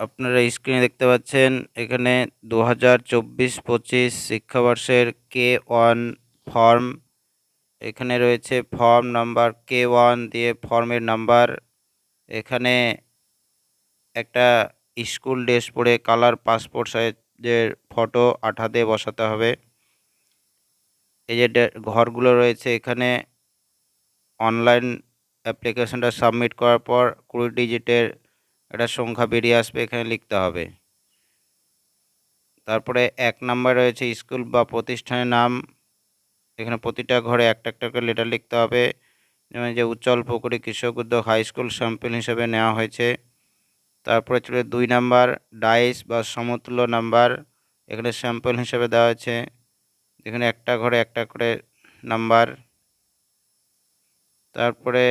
আপনারা স্ক্রিনে দেখতে পাচ্ছেন, এখানে দু হাজার চব্বিশ পঁচিশ শিক্ষাবর্ষের কে ওয়ান ফর্ম এখানে রয়েছে ফর্ম নাম্বার কে ওয়ান দিয়ে ফর্মের নাম্বার এখানে একটা স্কুল ড্রেস পরে কালার পাসপোর্ট সাইজের ফটো আঠা দিয়ে বসাতে হবে। এই যে ঘরগুলো রয়েছে এখানে অনলাইন অ্যাপ্লিকেশনটা সাবমিট করার পর কুড়ি ডিজিটের একটা সংখ্যা বেরিয়ে আসবে, এখানে লিখতে হবে। তারপরে এক নাম্বার রয়েছে স্কুল বা প্রতিষ্ঠানের নাম। এখানে প্রতিটা ঘরে একটা একটা করে লেটার লিখতে হবে। যেমন যে উজ্জ্বল পুকুরি কৃষক উদ্যোগ হাই স্কুল স্যাম্পল হিসেবে নেওয়া হয়েছে। তারপরে চলে দুই নাম্বার, ডাইস বা সমতুল্য নাম্বার। এখানে স্যাম্পল হিসেবে দেওয়া হয়েছে। এখানে একটা ঘরে একটা করে নাম্বার। তারপরে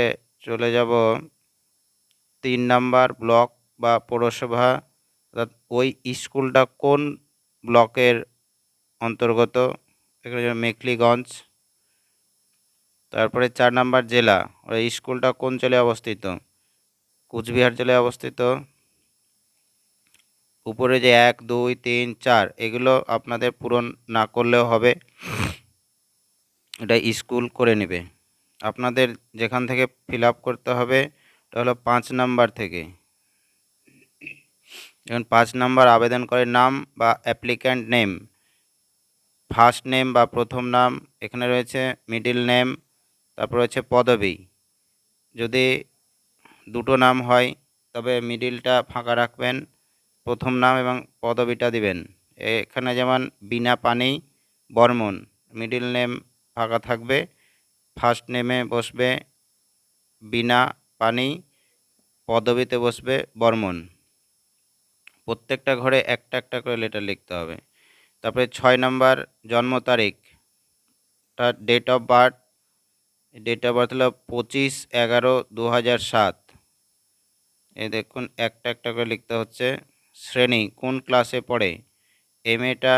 চলে যাব তিন নাম্বার ব্লক বা পৌরসভা অর্থাৎ ওই স্কুলটা কোন ব্লকের অন্তর্গত? এখানে যেমন মেখলিগঞ্জ। তারপরে চার নাম্বার জেলা, ওই স্কুলটা কোন জেলায় অবস্থিত? কুচবিহার জেলায় অবস্থিত। উপরে যে এক, দুই, তিন, চার, এগুলো আপনাদের পূরণ না করলেও হবে। এটা স্কুল করে নেবে। আপনাদের যেখান থেকে ফিল করতে হবে এটা হলো পাঁচ নাম্বার থেকে। যেমন পাঁচ নাম্বার আবেদনকারীর নাম বা অ্যাপ্লিক্যান্ট নেম ফার্স্ট নেম বা প্রথম নাম, এখানে রয়েছে মিডিল নেম তারপর রয়েছে পদবী। যদি দুটো নাম হয়, তবে মিডিলটা ফাঁকা রাখবেন, প্রথম নাম এবং পদবিটা দিবেন। এখানে যেমন বিনা পানি, বর্মন মিডিল নেম ফাঁকা থাকবে ফার্স্ট নেমে বসবে, বিনা পানি পদবিতে বসবে বর্মন। প্রত্যেকটা ঘরে একটা একটা করে লেটার লিখতে হবে। তারপরে ছয় নাম্বার জন্ম তারিখ। তার date of birth date of birth হলো পঁচিশ এগারো দু হাজার সাত। এই দেখুন, একটা একটা করে লিখতে হচ্ছে। শ্রেণি, কোন ক্লাসে পড়ে? এম এটা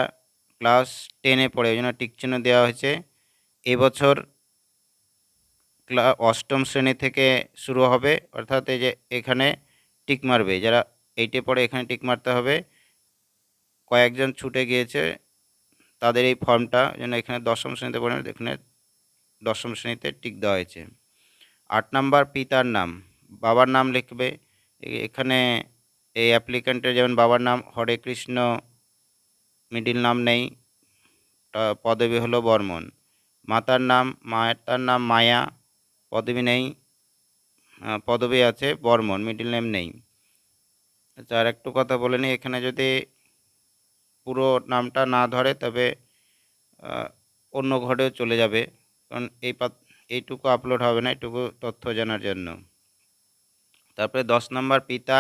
ক্লাস টেনে পড়ে, ওই জন্য টিক চিহ্ন দেওয়া হয়েছে। এবছর ক্লা, অষ্টম শ্রেণি থেকে শুরু হবে, অর্থাৎ এই যে এখানে টিক মারবে, যারা এইটে পড়ে এখানে টিক মারতে হবে। কয়েকজন ছুটে গিয়েছে, তাদের এই ফর্মটা যেন এখানে দশম শ্রেণীতে পড়ে এখানে দশম শ্রেণীতে টিক দেওয়া হয়েছে। আট নাম্বার পিতার নাম, বাবার নাম লিখবে, এখানে এই অ্যাপ্লিক্যান্টের যেমন বাবার নাম হরে কৃষ্ণ, মিডিল নাম নেই পদবী হলো বর্মন। মাতার নাম, মায়ের তার নাম মায়া পদবী নেই আহ, পদবী আছে বর্মন মিডিল নেম নেই। আচ্ছা আর একটু কথা বলে নিই এখানে যদি পুরো নামটা না ধরে তবে অন্য ঘরেও চলে যাবে কারণ এই এইটুকু আপলোড হবে না এইটুকু তথ্য জানার জন্য। তারপরে দশ নম্বর পিতা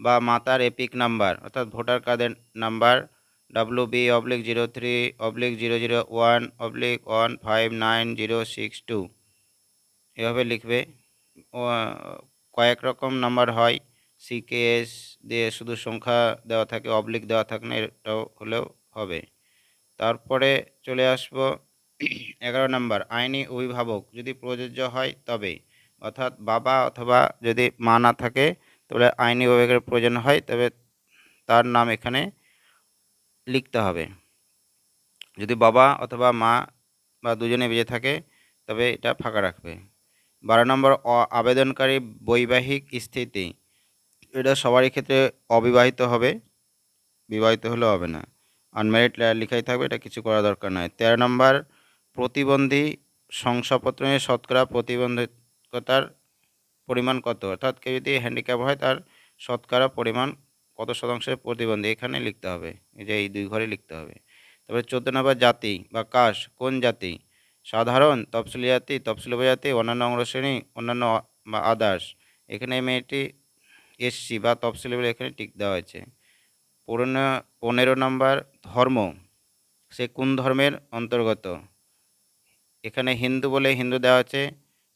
বা মাতার এপিক নাম্বার অর্থাৎ ভোটার কার্ডের number W B oblique zero three oblique zero zero one oblique one five nine zero six two এভাবে লিখবে। কয়েক রকম নাম্বার হয়। সিকেএস দিয়ে শুধু সংখ্যা দেওয়া থাকে অবলিক দেওয়া থাকে না, এটাও হলেও হবে। তারপরে চলে আসব এগারো নাম্বার, আইনি অভিভাবক যদি প্রযোজ্য হয় তবে, অর্থাৎ বাবা অথবা যদি মা না থাকে, তাহলে আইনি অভিভাবকের প্রয়োজন হয়, তবে তার নাম এখানে লিখতে হবে। যদি বাবা অথবা মা বা দুজনে বেঁচে থাকে, তবে এটা ফাঁকা রাখবে। বারো নম্বর অ- আবেদনকারী বৈবাহিক স্থিতি। এটা সবারই ক্ষেত্রে অবিবাহিত হবে, বিবাহিত হলে হবে না। আনম্যারিড লেখাই থাকবে, এটা কিছু করা দরকার নয়। তেরো নম্বর, প্রতিবন্ধী শংসাপত্র নিয়ে শতকরা প্রতিবন্ধকতার পরিমাণ কত? অর্থাৎ কেউ যদি হ্যান্ডিক্যাপ হয়, তার শতকরা পরিমাণ কত শতাংশের প্রতিবন্ধী? এখানে লিখতে হবে। এই যে এই দুই ঘরে লিখতে হবে। তারপরে চোদ্দ নম্বর, জাতি বা কাশ কোন জাতি? সাধারণ তফসিলি জাতি তফসিলি উপজাতি অন্যান্য অঙ্গশ্রেণী অন্যান্য বা আদার্স এখানে মেয়েটি এসসি বা তফসিলি বলে এখানে টিক দেওয়া হয়েছে। পনেরো পনেরো নম্বর ধর্ম, সে কোন ধর্মের অন্তর্গত? এখানে হিন্দু বলে হিন্দু দেওয়া আছে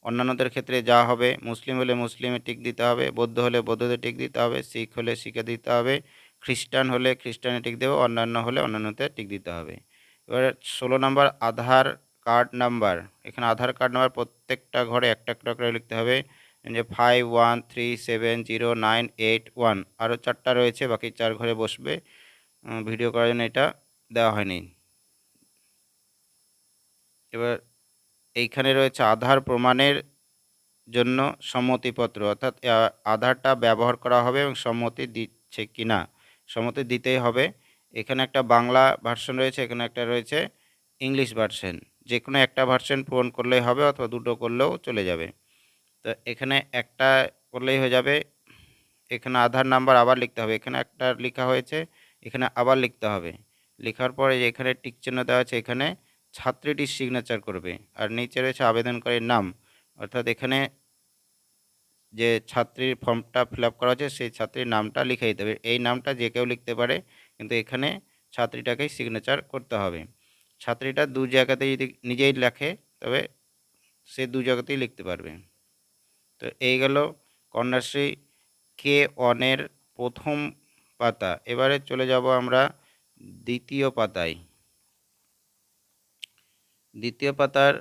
অন্যান্যদের ক্ষেত্রে যা হবে, মুসলিম হলে মুসলিমে টিক দিতে হবে, বৌদ্ধ হলে বৌদ্ধদের টিক দিতে হবে, শিখ হলে শিখে দিতে হবে, খ্রিস্টান হলে খ্রিস্টানে টিক দেবে, অন্যান্য হলে অন্যান্যতে টিক দিতে হবে। এবার ষোলো নম্বর আধার কার্ড নাম্বার এখানে আধার কার্ড নাম্বার প্রত্যেকটা ঘরে একটা একটা করে লিখতে হবে। যে five one three seven zero nine eight one আরও চারটা রয়েছে, বাকি চার ঘরে বসবে। ভিডিও করার জন্য এটা দেওয়া হয়নি। এবার এইখানে রয়েছে আধার প্রমাণের জন্য সম্মতিপত্র। অর্থাৎ আধারটা ব্যবহার করা হবে এবং সম্মতি দিচ্ছে কি না সম্মতি দিতেই হবে। এখানে একটা বাংলা ভার্সন রয়েছে, এখানে একটা রয়েছে ইংলিশ ভার্সন যে কোনো একটা ভার্সন পূরণ করলেই হবে অথবা দুটো করলেও চলে যাবে। তো এখানে একটা করলেই হয়ে যাবে, এখানে আধার নাম্বার আবার লিখতে হবে। এখানে একটা লেখা হয়েছে, এখানে আবার লিখতে হবে। লেখার পরে যে এখানে টিক চিহ্ন দেওয়া আছে, এখানে ছাত্রীটির সিগনেচার করবে। আর নিচে রয়েছে আবেদনকারীর নাম। অর্থাৎ এখানে যে ছাত্রীর ফর্মটা ফিল আপ করা হচ্ছে সেই ছাত্রীর নামটা লিখে দিতে হবে। এই নামটা যে কেউ লিখতে পারে, কিন্তু এখানে ছাত্রীটাকেই সিগনেচার করতে হবে। ছাত্রীটা দু জায়গাতে যদি নিজেই লেখে, তবে সে দু জায়গাতেই লিখতে পারবে। তো এই গেল কন্যাশ্রী কে অনের প্রথম পাতা। এবারে চলে যাব আমরা দ্বিতীয় পাতায়। দ্বিতীয় পাতার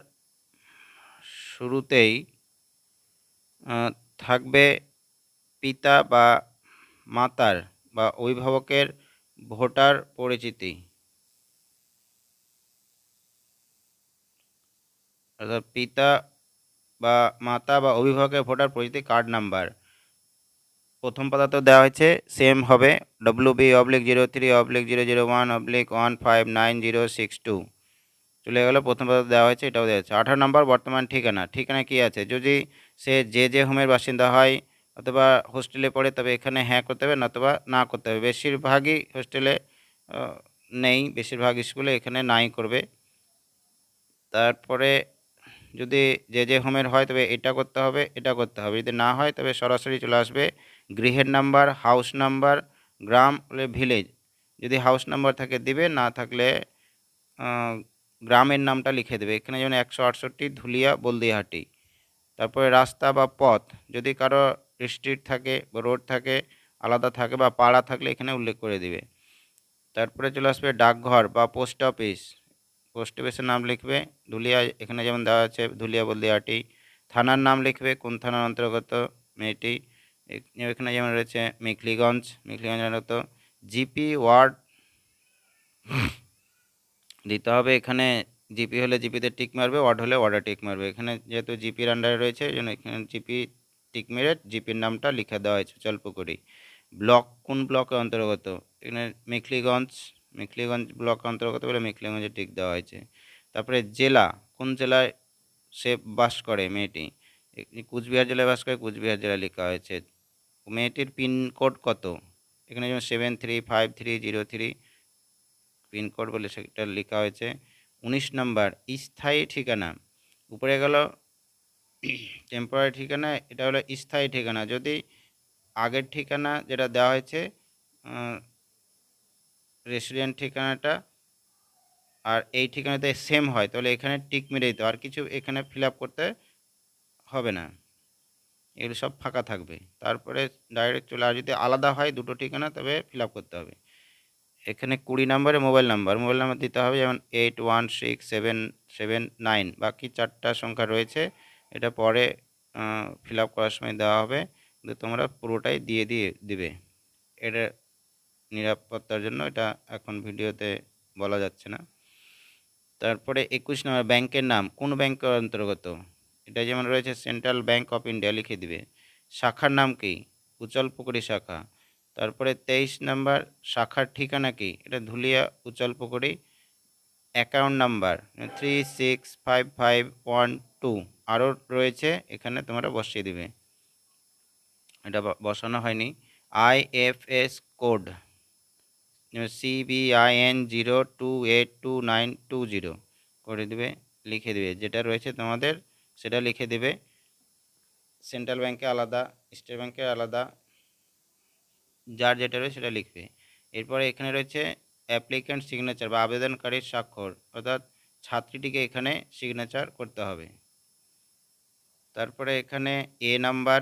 শুরুতেই থাকবে পিতা বা মাতার বা অভিভাবকের ভোটার পরিচিতি। অর্থাৎ পিতা বা মাতা বা অভিভাবকের ভোটার পরিচিতি কার্ড নাম্বার প্রথম তো দেওয়া হয়েছে সেম হবে। W B oblique zero three oblique zero zero one oblique one five nine zero six two চলে গেল, প্রথম পাতা দেওয়া হয়েছে, এটাও দেওয়া হয়েছে। আঠারো নম্বর বর্তমান ঠিকানা। ঠিকানা কি আছে? যদি সে যে যে হোমের বাসিন্দা হয় অথবা হোস্টেলে পড়ে, তবে এখানে হ্যাঁ করতে হবে, নতুবা না করতে হবে। বেশিরভাগই হোস্টেলে নেই। বেশিরভাগ স্কুলে এখানে নাই করবে। তারপরে যদি যে যে হোমের হয় তবে এটা করতে হবে, এটা করতে হবে। যদি না হয় তবে সরাসরি চলে আসবে গৃহের নাম্বার হাউস নাম্বার, গ্রাম হলে ভিলেজ যদি হাউস নাম্বার থাকে দিবে, না থাকলে গ্রামের নামটা লিখে দেবে। এখানে যেমন একশো আটষট্টি ধুলিয়া বলদিহাটি। তারপরে রাস্তা বা পথ, যদি কারও স্ট্রিট থাকে বা রোড থাকে, আলাদা থাকে বা পাড়া থাকলে এখানে উল্লেখ করে দিবে। তারপরে চলে আসবে ডাকঘর বা পোস্ট অফিস পোস্ট অফিসের নাম লিখবে ধুলিয়া এখানে যেমন দেওয়া আছে ধুলিয়া বলদিহাটি থানার নাম লিখবে, কোন থানার অন্তর্গত মেয়েটি। এখানে যেমন রয়েছে, মেখলিগঞ্জ মেখলিগঞ্জ অন্তর্গত জিপি ওয়ার্ড দিতে হবে এখানে জিপি হলে জিপিতে টিক মারবে ওয়ার্ড হলে ওয়ার্ডে টিক মারবে। এখানে যেহেতু জিপির আন্ডারে রয়েছে, এই জন্য এখানে জিপি টিক মেরে জিপির নামটা লিখে দেওয়া হয়েছে জলপুকুরি ব্লক, কোন ব্লকের অন্তর্গত? এখানে মেখলিগঞ্জ মেখলিগঞ্জ ব্লক অন্তর্গত বলে মেখলিগঞ্জে টিক দেওয়া হয়েছে। তারপরে জেলা, কোন জেলায় সে বাস করে মেয়েটি? কুচবিহার জেলায় বাস করে, কুচবিহার জেলায় লেখা হয়েছে। মেয়েটির পিনকোড কত? এখানে যেমন seven three five three zero three pin code বলে সেটা লেখা হয়েছে। উনিশ নম্বর, স্থায়ী ঠিকানা। উপরে গেল টেম্পোরারি ঠিকানা, এটা হলো স্থায়ী ঠিকানা। যদি আগের ঠিকানা যেটা দেওয়া হয়েছে রেসিডেন্ট ঠিকানাটা আর এই ঠিকানাতে সেম হয়, তাহলে এখানে টিক মেরে দিতে। আর কিছু এখানে ফিল করতে হবে না। এগুলো সব ফাঁকা থাকবে। তারপরে ডাইরেক্ট চলে, আর যদি আলাদা হয় দুটো ঠিকানা, তবে ফিল করতে হবে। এখানে কুড়ি নম্বরে মোবাইল নাম্বার মোবাইল নাম্বার দিতে হবে যেমন eight one six seven seven nine বাকি চারটা সংখ্যা রয়েছে, এটা পরে ফিল করার সময় দেওয়া হবে। কিন্তু তোমরা পুরোটাই দিয়ে দিয়ে দিবে। এটা নিরাপত্তার জন্য এটা এখন ভিডিওতে বলা যাচ্ছে না। তারপরে একুশ নম্বর, ব্যাংকের নাম, কোন ব্যাংকের অন্তর্গত? এটা যেমন রয়েছে সেন্ট্রাল ব্যাংক অফ ইন্ডিয়া লিখে দিবে। শাখার নাম কি? উচল পুকুরি শাখা। তারপরে তেইশ নাম্বার, শাখার ঠিকানা কি? এটা Dhulia Uchal Pukuri account number three six five five one two আরও রয়েছে, এখানে তোমরা বসিয়ে দিবে। এটা বসানো হয়নি। IFS code CBIN zero two eight two nine two zero করে দিবে, লিখে দিবে। যেটা রয়েছে তোমাদের, সেটা লিখে দিবে। সেন্ট্রাল ব্যাংকে আলাদা স্টেট ব্যাংকে আলাদা, যার যেটা রয়েছে সেটা লিখবে। এরপরে এখানে রয়েছে অ্যাপ্লিক্যান্ট সিগনেচার বা আবেদনকারীর স্বাক্ষর, অর্থাৎ ছাত্রীটিকে এখানে সিগনেচার করতে হবে। তারপরে এখানে এ নাম্বার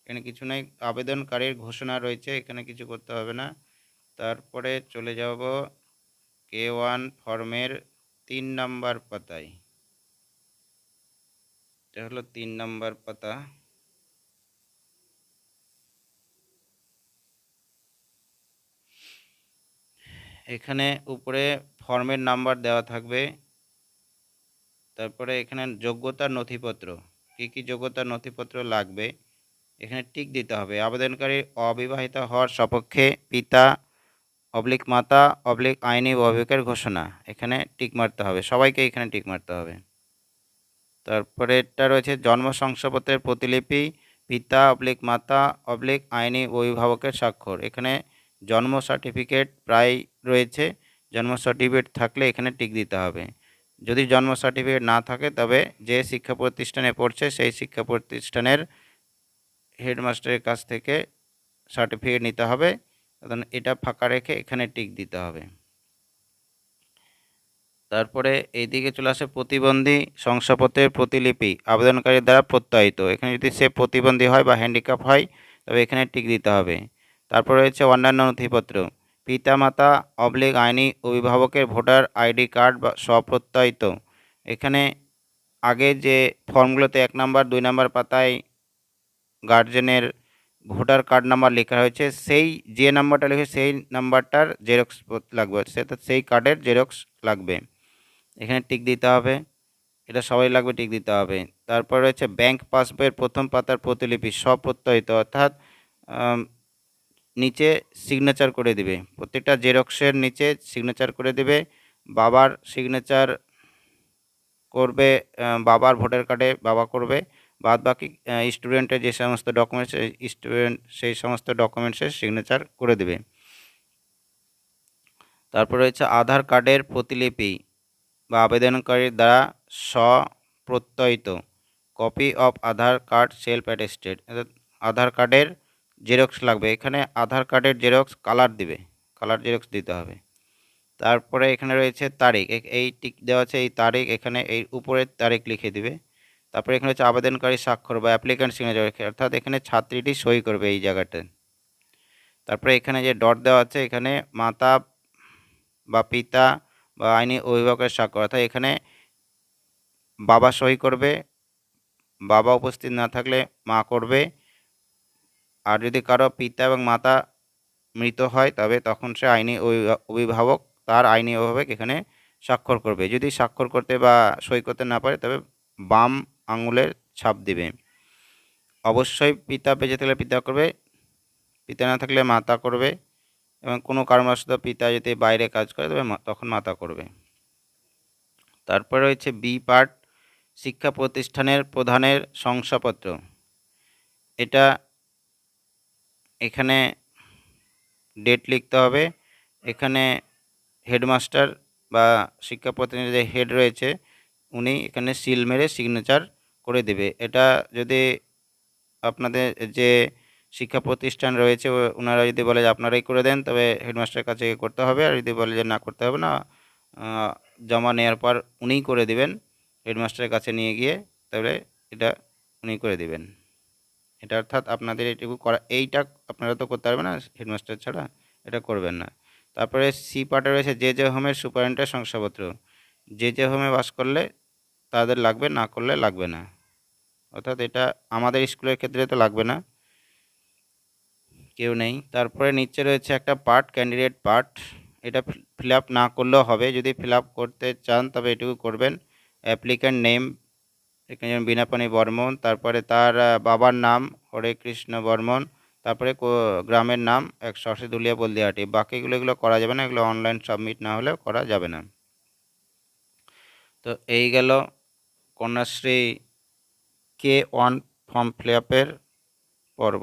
এখানে কিছু নেই, আবেদনকারীর ঘোষণা রয়েছে, এখানে কিছু করতে হবে না। তারপরে চলে যাব কে ওয়ান ফর্মের তিন নম্বর পাতায়। এটা হলো তিন নম্বর পাতা। এখানে উপরে ফর্মের নাম্বার দেওয়া থাকবে। তারপরে এখানে যোগ্যতার নথিপত্র, কি কি যোগ্যতার নথিপত্র লাগবে, এখানে টিক দিতে হবে। আবেদনকারী অবিবাহিত হওয়ার সপক্ষে পিতা অবলিক মাতা, অবলিক আইনি অভিভাবকের ঘোষণা। এখানে টিক মারতে হবে। সবাইকে এখানে টিক মারতে হবে। তারপরে এটা রয়েছে জন্ম শংসাপত্রের প্রতিলিপি, পিতা, অবলিক মাতা, অবলিক আইনি অভিভাবকের স্বাক্ষর। এখানে জন্ম সার্টিফিকেট প্রায় রয়েছে। জন্ম সার্টিফিকেট থাকলে এখানে টিক দিতে হবে। যদি জন্ম সার্টিফিকেট না থাকে, তবে যে শিক্ষা প্রতিষ্ঠানে পড়ছে, সেই শিক্ষা প্রতিষ্ঠানের হেডমাস্টারের কাছ থেকে সার্টিফিকেট নিতে হবে। এটা ফাঁকা রেখে এখানে টিক দিতে হবে। তারপরে এইদিকে চলে আসে প্রতিবন্ধী শংসাপত্রের প্রতিলিপি আবেদনকারীর দ্বারা প্রত্যায়িত। এখানে যদি সে প্রতিবন্ধী হয় বা হ্যান্ডিক্যাপ হয়, তবে এখানে টিক দিতে হবে। তারপর রয়েছে অন্যান্য নথিপত্র। পিতামাতা অবলিক আইনি অভিভাবকের ভোটার আইডি কার্ড বা স্বপ্রত্যয়িত। এখানে আগে যে ফর্মগুলোতে এক নাম্বার, দুই নাম্বার পাতায় গার্জেনের ভোটার কার্ড নাম্বার লেখা হয়েছে, সেই যে নাম্বারটা লিখে সেই নাম্বারটার জেরক্স লাগবে। সেটা সেই কার্ডের জেরক্স লাগবে। এখানে টিক দিতে হবে। এটা সবাই লাগবে টিক দিতে হবে। তারপর রয়েছে ব্যাংক পাসবইয়ের প্রথম পাতার প্রতিলিপি, স্বপ্রত্যয়িত, অর্থাৎ নিচে সিগনেচার করে দিবে। প্রত্যেকটা জেরক্সের নিচে সিগনেচার করে দিবে। বাবার সিগনেচার করবে বাবার ভোটার কার্ডে বাবা করবে। বাদ বাকি স্টুডেন্টের যে সমস্ত ডকুমেন্টস স্টুডেন্ট সেই সমস্ত ডকুমেন্টসের সিগনেচার করে দেবে। তারপর রয়েছে আধার কার্ডের প্রতিলিপি বা আবেদনকারীর দ্বারা স্বপ্রত্যয়িত copy of Aadhaar card self attested Aadhaar কার্ডের জেরক্স লাগবে। এখানে আধার কার্ডের জেরক্স কালার দিবে কালার জেরক্স দিতে হবে। তারপরে এখানে রয়েছে তারিখ এই টিক দেওয়া আছে, এই তারিখ, এখানে এই উপরের তারিখ লিখে দিবে। তারপরে এখানে হচ্ছে আবেদনকারী স্বাক্ষর বা অ্যাপ্লিক্যান্ট সিগনেচার অর্থাৎ এখানে ছাত্রীটি সই করবে এই জায়গাটায় তারপরে এখানে যে ডট দেওয়া আছে, এখানে মাতা বা পিতা বা আইনি অভিভাবকের স্বাক্ষর, অর্থাৎ এখানে বাবা সই করবে, বাবা উপস্থিত না থাকলে মা করবে। আর যদি কারও পিতা এবং মাতা মৃত হয়, তবে তখন সে আইনি অভিভা- অভিভাবক, তার আইনি অভিভাবক এখানে স্বাক্ষর করবে। যদি স্বাক্ষর করতে বা সই করতে না পারে, তবে বাম আঙুলের ছাপ দিবে। অবশ্যই পিতা বেঁচে থাকলে পিতা করবে, পিতা না থাকলে মাতা করবে এবং কোনো কারণবশত পিতা যদি বাইরে কাজ করে তবে তখন মাতা করবে। তারপরে রয়েছে বি পার্ট, শিক্ষা প্রতিষ্ঠানের প্রধানের শংসাপত্র। এটা এখানে ডেট লিখতে হবে। এখানে হেডমাস্টার বা শিক্ষা প্রতিনিধি যে হেড রয়েছে, উনি এখানে সিল মেরে সিগনেচার করে দেবে। এটা যদি আপনাদের যে শিক্ষা প্রতিষ্ঠান রয়েছে ওনারা যদি বলে যে আপনারাই করে দেন, তবে হেডমাস্টারের কাছে করতে হবে। আর যদি বলে যে না করতে হবে না জমা নেওয়ার পর উনিই করে দিবেন, হেডমাস্টারের কাছে নিয়ে গিয়ে তবে এটা উনি করে দিবেন। এটা অর্থাৎ আপনাদের এটুকু করা, এইটা আপনারা তো করতে পারবেন না, হেডমাস্টার ছাড়া এটা করবেন না। তারপরে সি পার্টে রয়েছে যে যে হোমের সুপারেন্টের শংসাপত্র। যে যে হোমে বাস করলে তাদের লাগবে, না করলে লাগবে না। অর্থাৎ এটা আমাদের স্কুলের ক্ষেত্রে তো লাগবে না। কেউ নেই। তারপরে নিচে রয়েছে একটা পার্ট ক্যান্ডিডেট পার্ট এটা ফিল না করলেও হবে। যদি ফিল করতে চান, তবে এটুকু করবেন। অ্যাপ্লিক্যান্ট নেম এখানে যেমন বীণাপানি বর্মন, তারপরে তার বাবার নাম, হরে কৃষ্ণ বর্মন, তারপরে গ্রামের নাম একশো আশি দুলিয়া বলদিহাটি বাকিগুলো এগুলো করা যাবে না, এগুলো অনলাইন সাবমিট না হলে করা যাবে না। তো এই গেল Kanyashree K one form fill আপের পর্ব।